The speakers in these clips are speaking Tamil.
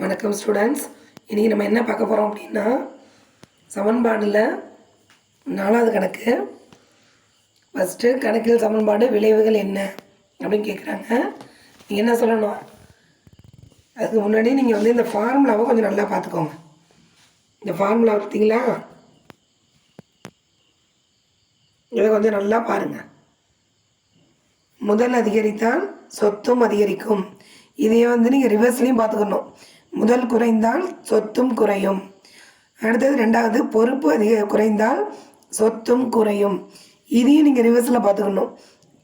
வணக்கம் ஸ்டூடெண்ட்ஸ் இன்றைக்கி நம்ம என்ன பார்க்க போகிறோம் அப்படின்னா சமன்பாடில் நாலாவது கணக்கு. ஃபஸ்ட்டு கணக்கில் சமன்பாடு விளைவுகள் என்ன அப்படின்னு கேட்குறாங்க நீங்கள் என்ன சொல்லணும்? அதுக்கு முன்னாடி நீங்கள் வந்து இந்த ஃபார்முலாவை கொஞ்சம் நல்லா பார்த்துக்கோங்க. இந்த ஃபார்முலா பார்த்தீங்களா? இதை கொஞ்சம் நல்லா பாருங்கள் முதல் அதிகரித்தால் சொத்தும் அதிகரிக்கும். இதையே வந்து நீங்கள் ரிவர்ஸ்லையும் பார்த்துக்கணும். முதல் குறைந்தால் சொத்தும் குறையும். அடுத்தது ரெண்டாவது பொறுப்பு அதிக குறைந்தால் சொத்தும் குறையும். இதையும் நீங்கள் ரிவர்ஸில் பார்த்துக்கணும்.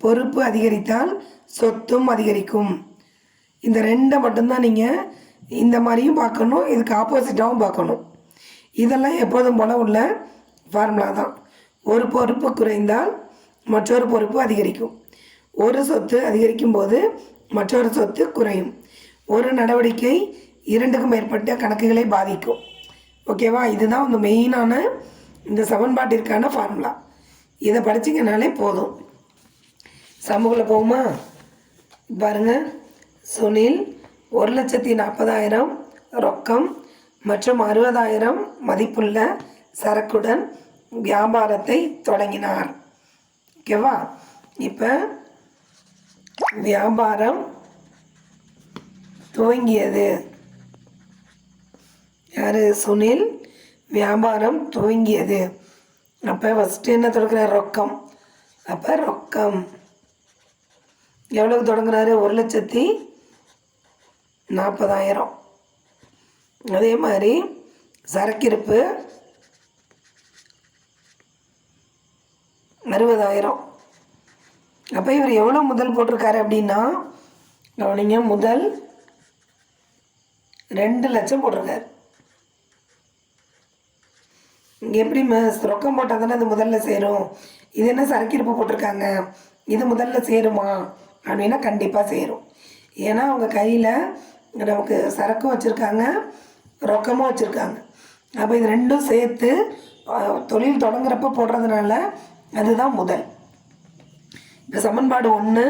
பொறுப்பு அதிகரித்தால் சொத்தும் அதிகரிக்கும். இந்த ரெண்டை மட்டும்தான் நீங்கள் இந்த மாதிரியும் பார்க்கணும் இதுக்கு ஆப்போசிட்டாகவும் பார்க்கணும். இதெல்லாம் எப்போதும் போல் உள்ள ஃபார்முலா தான். ஒரு பொறுப்பு குறைந்தால் மற்றொரு பொறுப்பு அதிகரிக்கும். ஒரு சொத்து அதிகரிக்கும் போது மற்றொரு சொத்து குறையும். ஒரு நடவடிக்கை இரண்டுக்கும் மேற்பட்ட கணக்குகளை பாதிக்கும். ஓகேவா இதுதான் வந்து மெயினான இந்த சமன்பாட்டிற்கான ஃபார்முலா இதை படிச்சிங்கனாலே போதும். சமூகத்தில் போகுமா? பாருங்க. சுனில் ஒரு லட்சத்தி நாற்பதாயிரம் ரொக்கம் மற்றும் அறுபதாயிரம் மதிப்புள்ள சரக்குடன் வியாபாரத்தை தொடங்கினார். ஓகேவா இப்போ வியாபாரம் துவங்கியது. யார்? சுனில். வியாபாரம் துவங்கியது. அப்போ ஃபஸ்ட்டு என்ன தொடங்குறாரு? ரொக்கம். அப்போ ரொக்கம். எவ்வளோக்கு தொடங்குறாரு? ஒரு லட்சத்தி நாற்பதாயிரம். அதே மாதிரி சரக்கிருப்பு அறுபதாயிரம். அப்போ இவர் எவ்வளோ முதல் போட்டிருக்காரு அப்படின்னா கவனிங்க முதல் ரெண்டு லட்சம் போட்டிருக்காரு. இங்கே எப்படி மிஸ் ரொக்கம் போட்டால் தானே அது முதல்ல சேரும். இது என்ன சரக்கிருப்பு போட்டிருக்காங்க? இது முதல்ல சேருமா? அப்படின்னா கண்டிப்பாக சேரும். ஏன்னா அவங்க கையில் நமக்கு சரக்கும் வச்சுருக்காங்க ரொக்கமும் வச்சுருக்காங்க. அப்போ இது ரெண்டும் சேர்த்து தொழில் தொடங்குறப்ப போடுறதுனால அதுதான் முதல். இப்போ சமன்பாடு ஒன்று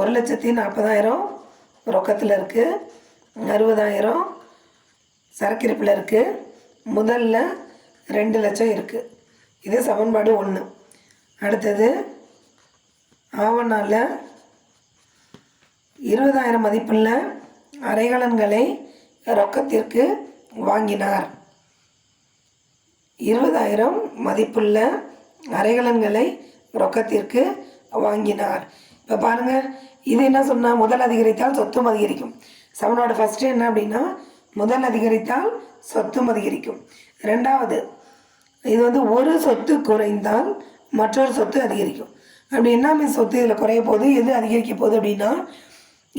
ஒரு லட்சத்தி நாற்பதாயிரம் ரொக்கத்தில் இருக்குது அறுபதாயிரம் சரக்கிருப்பில் இருக்குது முதல்ல ரெண்டு லட்சம் இருக்குது இது சமன்பாடு ஒன்று அடுத்தது ஆவணால் இருபதாயிரம் மதிப்புள்ள அரைகலன்களை ரொக்கத்திற்கு வாங்கினார். இருபதாயிரம் மதிப்புள்ள அரைகலன்களை ரொக்கத்திற்கு வாங்கினார். இப்போ பாருங்கள் இது என்ன சொன்னால் முதல் அதிகரித்தால் சொத்தும் அதிகரிக்கும். சமனோட ஃபஸ்ட்டு என்ன அப்படின்னா முதல் அதிகரித்தால் சொத்தும் அதிகரிக்கும். ரெண்டாவது இது வந்து ஒரு சொத்து குறைந்தால் மற்றொரு சொத்து அதிகரிக்கும். அப்படி என்ன மீன் சொத்து இதில் குறைய போகுது எது அதிகரிக்க போகுது அப்படின்னா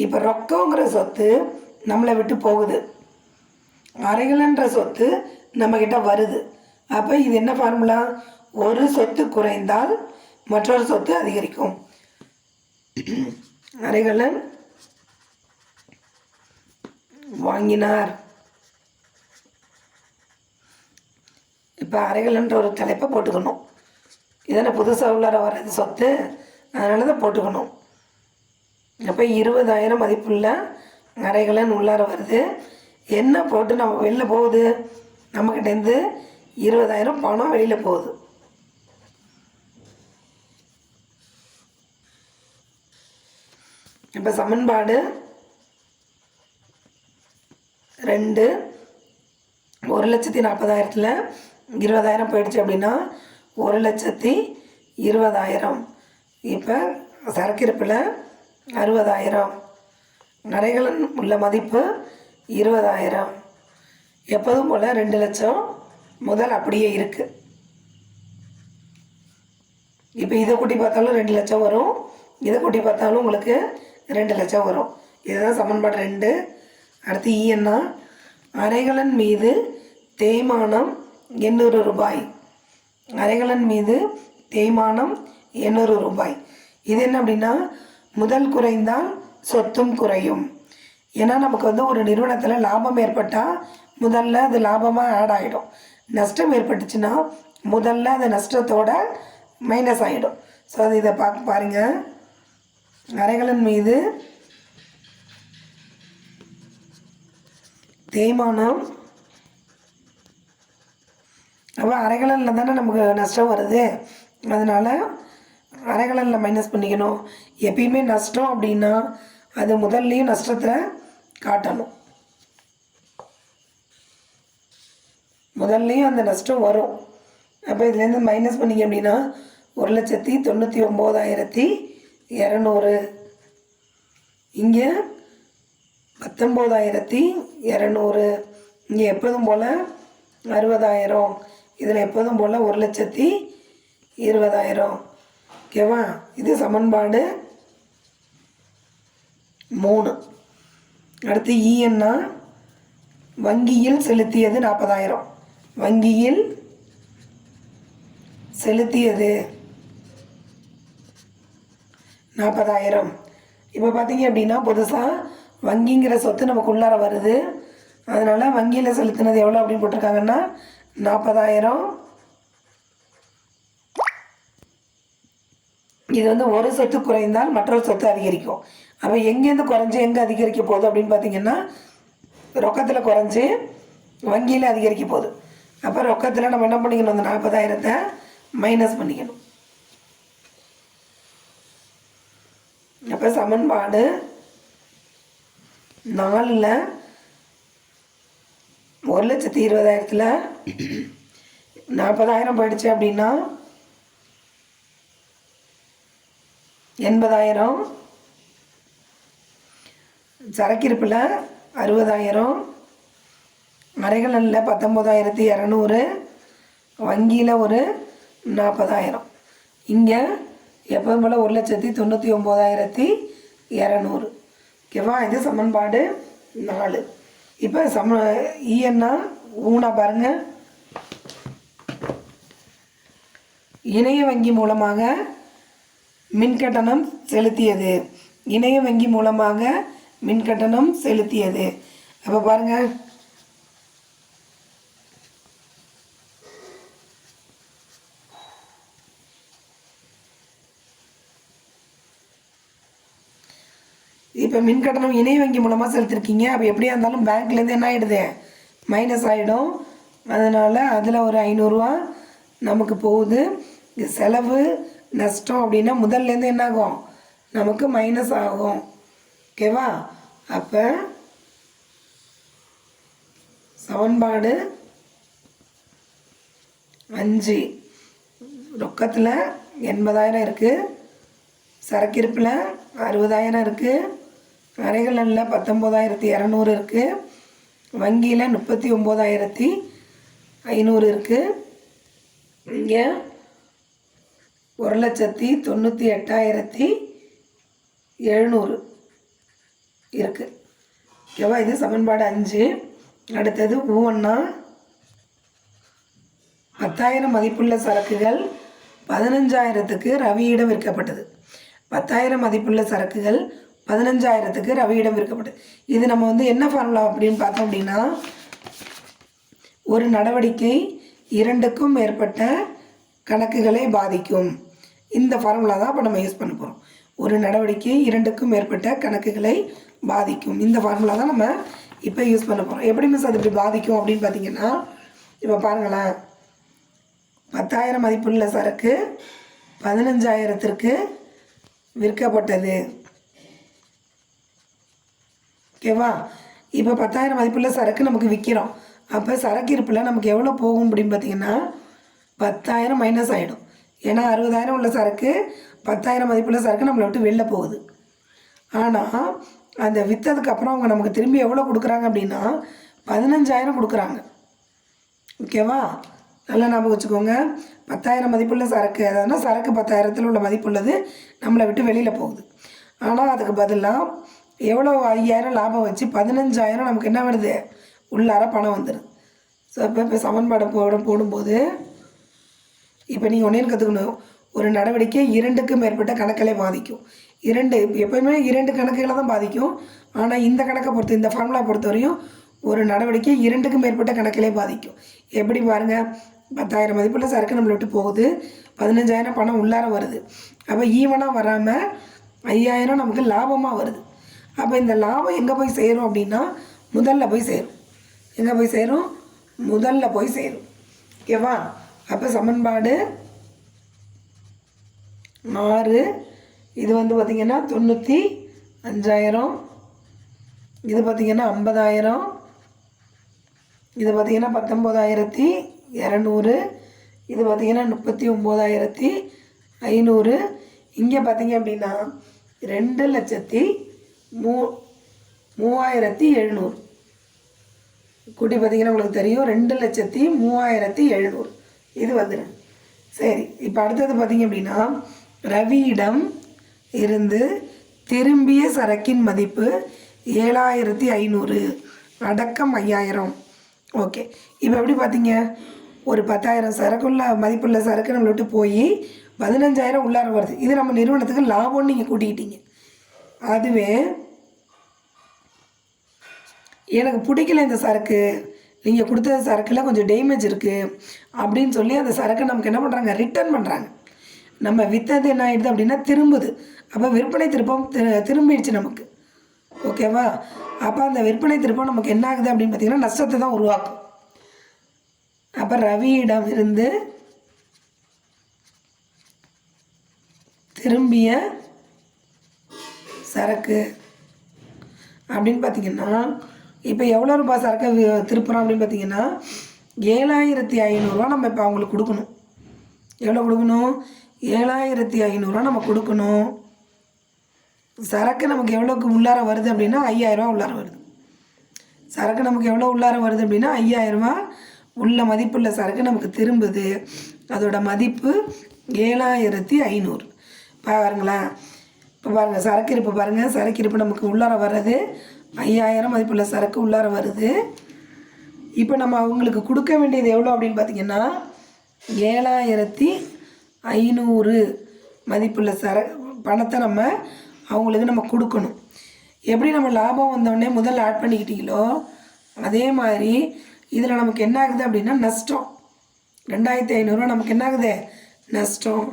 இப்போ ரொக்கங்கிற சொத்து நம்மளை விட்டு போகுது. அரைகலன்ற சொத்து நம்மக்கிட்ட வருது. அப்போ இது என்ன ஃபார்முலா ஒரு சொத்து குறைந்தால் மற்றொரு சொத்து அதிகரிக்கும். அரைகலன் வாங்கினார். இப்போ அரைகலன்ற ஒரு தலைப்பை போட்டுக்கணும். இதனை புதுசாக உள்ளார வர்றது சொத்து? அதனால தான் போட்டுக்கணும். அப்போ இருபதாயிரம் மதிப்புள்ள அரைகலன் உள்ளார வருது. என்ன போட்டு நம்ம வெளில போகுது? நம்மக்கிட்டேருந்து இருபதாயிரம் பணம் வெளியில் போகுது. இப்போ சமன்பாடு ரெண்டு. ஒரு லட்சத்தி நாற்பதாயிரத்தில் இருபதாயிரம் போயிடுச்சு அப்படின்னா ஒரு லட்சத்தி இருபதாயிரம். இப்போ சரக்கிருப்பில் அறுபதாயிரம். நரைகளன் உள்ள மதிப்பு இருபதாயிரம். எப்போதும் போல் ரெண்டு லட்சம் முதல் அப்படியே இருக்குது இப்போ இதை கூட்டி பார்த்தாலும் ரெண்டு லட்சம் வரும். இதை கூட்டி பார்த்தாலும் உங்களுக்கு ரெண்டு லட்சம் வரும். இதுதான் சமன்பாடு ரெண்டு. அடுத்து ஈஎன்னா அரைகலன் மீது தேய்மானம் எண்ணூறு ரூபாய். அரைகலன் மீது தேய்மானம் எண்ணூறு ரூபாய். இது என்ன அப்படின்னா முதல் குறைந்தால் சொத்தும் குறையும். ஏன்னா நமக்கு வந்து ஒரு நிறுவனத்தில் லாபம் ஏற்பட்டால் முதல்ல அது லாபமாக ஆட் ஆகிடும் நஷ்டம் ஏற்பட்டுச்சுன்னா முதல்ல அந்த நஷ்டத்தோட மைனஸ் ஆகிடும் ஸோ அது இதை பார்க்க பாருங்கள் அரைகலன் மீது தேய்மானம். அப்போ அரைகலனில் தானே நமக்கு நஷ்டம் வருது. அதனால் அரைகலனில் மைனஸ் பண்ணிக்கணும். எப்பயுமே நஷ்டம் அப்படின்னா அது முதல்லையும் நஷ்டத்தில் காட்டணும். முதல்லையும் அந்த நஷ்டம் வரும். அப்போ இதுலேருந்து மைனஸ் பண்ணிங்க அப்படின்னா ஒரு லட்சத்தி தொண்ணூற்றி ஒம்போதாயிரத்தி இரநூறு. இங்கே பத்தொம்போதாயிரத்தி இரநூறு. இங்கே எப்போதும் போல் அறுபதாயிரம். இதில் எப்போதும் போல் ஒரு லட்சத்தி இருபதாயிரம். ஓகேவா? இது சமன்பாடு மூணு. அடுத்து இஎன்னா வங்கியில் செலுத்தியது நாற்பதாயிரம். வங்கியில் செலுத்தியது நாற்பதாயிரம் இப்போ பார்த்தீங்க அப்படின்னா புதுசாக வங்கிங்கிற சொத்து நமக்கு உள்ளார வருது. அதனால் வங்கியில் செலுத்தினது எவ்வளோ அப்படின்னு போட்டிருக்காங்கன்னா நாற்பதாயிரம் இது வந்து ஒரு சொத்து குறைந்தால் மற்றொரு சொத்து அதிகரிக்கும். அப்போ எங்கேருந்து குறைஞ்சி எங்கே அதிகரிக்க போகுது அப்படின்னு பார்த்தீங்கன்னா ரொக்கத்தில் குறைஞ்சி வங்கியில் அதிகரிக்க போகுது. அப்போ ரொக்கத்தில் நம்ம என்ன பண்ணிக்கணும்? அந்த நாற்பதாயிரத்தை மைனஸ் பண்ணிக்கணும். அப்போ சமன்பாடு நாலில் ஒரு லட்சத்தி இருபதாயிரத்தில் நாற்பதாயிரம் போயிடுச்சு அப்படின்னா எண்பதாயிரம் சரக்கிருப்பில் அறுபதாயிரம் மறைகளில் பத்தொம்போதாயிரத்தி இரநூறு வங்கியில் ஒரு நாற்பதாயிரம். இங்கே எப்போதும் போல் ஒரு லட்சத்தி தொண்ணூற்றி ஒம்போதாயிரத்தி இரநூறு. ஓகேவா இது சமன்பாடு நாலு. இப்போ சம இஎன்னா ஊனா பாருங்கள் இணைய வங்கி மூலமாக மின்கட்டணம் செலுத்தியது. இணைய வங்கி மூலமாக மின்கட்டணம் செலுத்தியது. அப்போ பாருங்கள் இப்போ மின் கட்டணம் இணைய வங்கி மூலமாக செலுத்திருக்கீங்க. அப்போ எப்படியா இருந்தாலும் பேங்க்லேருந்து என்ன ஆகிடுது மைனஸ் ஆகிடும் அதனால் அதில் ஒரு ஐநூறுரூவா நமக்கு போகுது. செலவு நஷ்டம் அப்படின்னா முதல்லேருந்து என்ன ஆகும்? நமக்கு மைனஸ் ஆகும். ஓகேவா அப்போ சமன்பாடு அஞ்சு. ரொக்கத்தில் எண்பதாயிரம் இருக்குது சரக்கிருப்பில் அறுபதாயிரம் இருக்குது அரைகலனில் பத்தொம்போதாயிரத்தி இரநூறு இருக்குது வங்கியில் முப்பத்தி ஒம்போதாயிரத்தி ஐநூறு இருக்குது இங்கே ஒரு லட்சத்தி தொண்ணூற்றி எட்டாயிரத்தி எழுநூறு இருக்குது ஓகேவா? இது சமன்பாடு அஞ்சு. அடுத்தது ஒவ்வொன்றா பத்தாயிரம் மதிப்புள்ள சரக்குகள் பதினஞ்சாயிரத்துக்கு ரவியிடம் விற்கப்பட்டது. பத்தாயிரம் மதிப்புள்ள சரக்குகள் பதினஞ்சாயிரத்துக்கு ரவியிடம் விற்கப்பட்டது. இது நம்ம வந்து என்ன ஃபார்முலா அப்படின்னு பார்த்தோம் அப்படின்னா ஒரு நடவடிக்கை இரண்டுக்கும் மேற்பட்ட கணக்குகளை பாதிக்கும். இந்த ஃபார்முலா தான் இப்போ நம்ம யூஸ் பண்ண போகிறோம் ஒரு நடவடிக்கை இரண்டுக்கும் மேற்பட்ட கணக்குகளை பாதிக்கும். இந்த ஃபார்முலா தான் நம்ம இப்போ யூஸ் பண்ண போகிறோம் எப்படி மிஸ் அது இப்படி பாதிக்கும் அப்படின்னு பார்த்தீங்கன்னா இப்போ பாருங்களேன். பத்தாயிரம் மதிப்புள்ள சரக்கு பதினஞ்சாயிரத்திற்கு விற்கப்பட்டது. ஓகேவா? இப்போ பத்தாயிரம் மதிப்புள்ள சரக்கு நமக்கு விற்கிறோம் அப்போ சரக்கு இருப்பில் நமக்கு எவ்வளோ போகும் அப்படின்னு பார்த்தீங்கன்னா பத்தாயிரம் மைனஸ் ஆகிடும் ஏன்னா அறுபதாயிரம் உள்ள சரக்கு பத்தாயிரம் மதிப்புள்ள சரக்கு நம்மளை விட்டு வெளில போகுது. ஆனால் அந்த விற்றதுக்கப்புறம் அவங்க நமக்கு திரும்பி எவ்வளோ கொடுக்குறாங்க அப்படின்னா பதினஞ்சாயிரம் கொடுக்குறாங்க. ஓகேவா? நல்லா ஞாபகம் வச்சுக்கோங்க. பத்தாயிரம் மதிப்புள்ள சரக்கு அதாவதுனா சரக்கு பத்தாயிரத்தில் உள்ள மதிப்புள்ளது நம்மளை விட்டு வெளியில் போகுது. ஆனால் அதுக்கு பதிலாக எவ்வளோ ஐயாயிரம் லாபம் வச்சு பதினஞ்சாயிரம் நமக்கு என்ன வருது? உள்ளார பணம் வந்துடுது ஸோ இப்போ இப்போ சமன்பாடு போட போடும்போது இப்போ நீங்கள் ஒன்றே கற்றுக்கணும் ஒரு நடவடிக்கை இரண்டுக்கும் மேற்பட்ட கணக்களை பாதிக்கும். இரண்டு எப்போயுமே இரண்டு கணக்குகளை தான் பாதிக்கும். ஆனால் இந்த கணக்கை பொறுத்த இந்த ஃபார்முலா பொறுத்தவரையும் ஒரு நடவடிக்கை இரண்டுக்கும் மேற்பட்ட கணக்கிலே பாதிக்கும். எப்படி பாருங்கள் பத்தாயிரம் மதிப்பில் சரக்கு நம்மளை விட்டு போகுது. பதினஞ்சாயிரம் பணம் உள்ளார வருது. அப்போ ஈவனாக வராமல் ஐயாயிரம் நமக்கு லாபமாக வருது. அப்போ இந்த லாபம் எங்கே போய் சேரும் அப்படின்னா முதல்ல போய் சேரும். எங்கே போய் சேரும்? முதல்ல போய் சேரும். ஓகேவா அப்போ சமன்பாடு ஆறு. இது வந்து பார்த்திங்கன்னா தொண்ணூற்றி அஞ்சாயிரம். இது பார்த்திங்கன்னா ஐம்பதாயிரம். இது பார்த்திங்கன்னா பத்தொம்போதாயிரத்தி இரநூறு. இது பார்த்திங்கன்னா முப்பத்தி ஒம்போதாயிரத்தி ஐநூறு. இங்கே பார்த்தீங்க அப்படின்னா ரெண்டு லட்சத்தி மூ மூவாயிரத்தி எழுநூறு. கூட்டி பார்த்தீங்கன்னா உங்களுக்கு தெரியும் ரெண்டு லட்சத்தி மூவாயிரத்தி எழுநூறு. இது வந்துடும் சரி இப்போ அடுத்தது பார்த்தீங்க அப்படின்னா ரவியிடம் இருந்து திரும்பிய சரக்கின் மதிப்பு ஏழாயிரத்தி ஐநூறு. அடக்கம் ஐயாயிரம். ஓகே இப்போ எப்படி பார்த்தீங்க ஒரு பத்தாயிரம் சரக்குள்ள மதிப்புள்ள சரக்கு நம்மளை விட்டு போய் பதினஞ்சாயிரம் உள்ளார வருது. இது நம்ம நிறுவனத்துக்கு லாபம்னு நீங்கள் கூட்டிக்கிட்டீங்க. அதுவே எனக்கு பிடிக்கல இந்த சரக்கு. நீங்கள் கொடுத்த சரக்கில் கொஞ்சம் டேமேஜ் இருக்குது அப்படின்னு சொல்லி அந்த சரக்கை நமக்கு என்ன பண்ணுறாங்க ரிட்டர்ன் பண்ணுறாங்க நம்ம விற்றது என்ன ஆகிடுது அப்படின்னா திரும்புது. அப்போ விற்பனை திருப்பம் திரு- திரும்பிடுச்சு நமக்கு. ஓகேவா அப்போ அந்த விற்பனை திருப்பம் நமக்கு என்ன ஆகுது அப்படின்னு பார்த்தீங்கன்னா நஷ்டத்தை தான் உருவாக்கும். அப்போ ரவியிடம் இருந்து திரும்பிய சரக்கு அப்படின்னு பார்த்தீங்கன்னா இப்போ எவ்வளோ ரூபாய் சரக்கு திருப்புறோம் அப்படின்னு பார்த்தீங்கன்னா ஏழாயிரத்தி ஐநூறுரூவா நம்ம இப்போ அவங்களுக்கு கொடுக்கணும். எவ்வளோ கொடுக்கணும்? ஏழாயிரத்தி ஐநூறுரூவா நம்ம கொடுக்கணும். சரக்கு நமக்கு எவ்வளோக்கு உள்ளார வருது அப்படின்னா ஐயாயிரரூவா உள்ளார வருது. சரக்கு நமக்கு எவ்வளோ உள்ளார வருது அப்படின்னா ஐயாயிரரூவா உள்ள மதிப்புள்ள சரக்கு நமக்கு திரும்புது. அதோட மதிப்பு ஏழாயிரத்தி ஐநூறு. பாருங்களேன். இப்போ பாருங்கள் சரக்கு இருப்பு பாருங்கள் சரக்கு இருப்பு நமக்கு உள்ளார வர்றது ஐயாயிரம் மதிப்புள்ள சரக்கு உள்ளார வருது. இப்போ நம்ம அவங்களுக்கு கொடுக்க வேண்டியது எவ்வளோ அப்படின்னு பார்த்தீங்கன்னா ஏழாயிரத்தி ஐநூறு மதிப்புள்ள சர பணத்தை நம்ம அவங்களுக்கு நம்ம கொடுக்கணும். எப்படி நம்ம லாபம் வந்தோடனே முதல்ல ஆட் பண்ணிக்கிட்டீங்களோ அதே மாதிரி இதில் நமக்கு என்ன ஆகுது அப்படின்னா நஷ்டம். ரெண்டாயிரத்தி ஐநூறுரூவா நமக்கு என்ன ஆகுது? நஷ்டம்.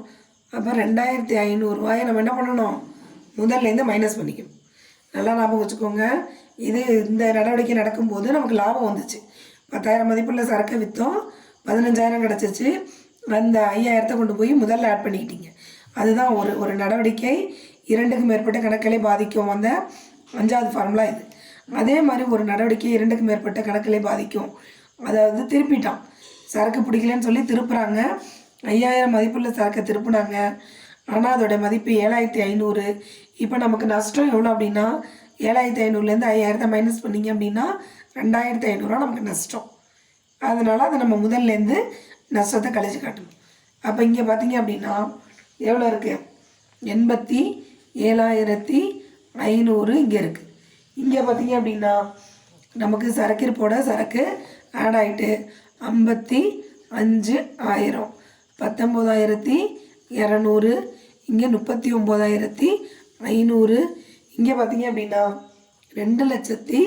அப்போ ரெண்டாயிரத்தி ஐநூறுரூவாயை நம்ம என்ன பண்ணணும்? முதல்லேருந்து மைனஸ் பண்ணிக்கும் நல்லா ஞாபகம் வச்சுக்கோங்க. இது இந்த நடவடிக்கை நடக்கும்போது நமக்கு லாபம் வந்துச்சு. பத்தாயிரம் மதிப்புள்ள சரக்கை விற்றோம் பதினஞ்சாயிரம் கிடச்சிச்சு. அந்த ஐயாயிரத்தை கொண்டு போய் முதல்ல ஆட் பண்ணிக்கிட்டீங்க. அதுதான் ஒரு ஒரு நடவடிக்கை. இரண்டுக்கு மேற்பட்ட கணக்களை பாதிக்கும் அந்த அஞ்சாவது ஃபார்முலா இது. அதே மாதிரி ஒரு நடவடிக்கை இரண்டுக்கு மேற்பட்ட கணக்களை பாதிக்கும். அதாவது திருப்பிட்டான். சரக்கு பிடிக்கலன்னு சொல்லி திருப்புறாங்க. ஐயாயிரம் மதிப்புள்ள சரக்கை திருப்புனாங்க. ஆனால் அதோடய மதிப்பு ஏழாயிரத்தி ஐநூறு. இப்போ நமக்கு நஷ்டம் எவ்வளோ அப்படின்னா ஏழாயிரத்தி ஐநூறுலேருந்து ஐயாயிரத்தை மைனஸ் பண்ணீங்க அப்படின்னா ரெண்டாயிரத்தி ஐநூறுரூவா நமக்கு நஷ்டம். அதனால் அதை நம்ம முதல்லேருந்து நஷ்டத்தை கழிச்சு காட்டணும். அப்போ இங்கே பார்த்தீங்க அப்படின்னா எவ்வளோ இருக்குது எண்பத்தி ஏழாயிரத்தி ஐநூறு இங்கே இருக்குது இங்கே பார்த்தீங்க அப்படின்னா நமக்கு சரக்கு இருப்போட சரக்கு ஆட் ஆகிட்டு ஐம்பத்தி அஞ்சு ஆயிரம். பத்தொம்போதாயிரத்தி இரநூறு இங்கே முப்பத்தி ஒம்போதாயிரத்தி ஐநூறு. இங்கே பார்த்தீங்க அப்படின்னா ரெண்டு லட்சத்தி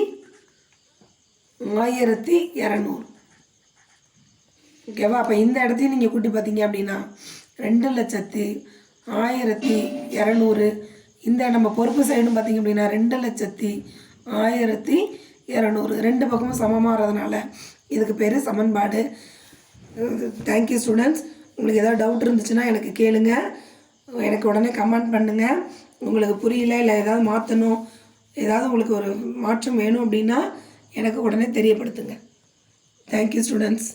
ஆயிரத்தி இரநூறு. ஓகேவா அப்போ இந்த இடத்தையும் நீங்கள் கூட்டி பார்த்தீங்க அப்படின்னா ரெண்டு லட்சத்தி ஆயிரத்தி இரநூறு. இந்த நம்ம பொறுப்பு சைடும் பார்த்தீங்க அப்படின்னா ரெண்டு லட்சத்தி ஆயிரத்தி இரநூறு. ரெண்டு பக்கமும் சமமாகறதுனால இதுக்கு பேர் சமன்பாடு. தேங்க்யூ ஸ்டூடெண்ட்ஸ் உங்களுக்கு ஏதாவது டவுட் இருந்துச்சுன்னா எனக்கு கேளுங்கள் எனக்கு உடனே கமெண்ட் பண்ணுங்கள் உங்களுக்கு புரியல இல்லை ஏதாவது மாற்றணும் ஏதாவது உங்களுக்கு ஒரு மாற்றம் வேணும் அப்படின்னா எனக்கு உடனே தெரியப்படுத்துங்க. Thank you students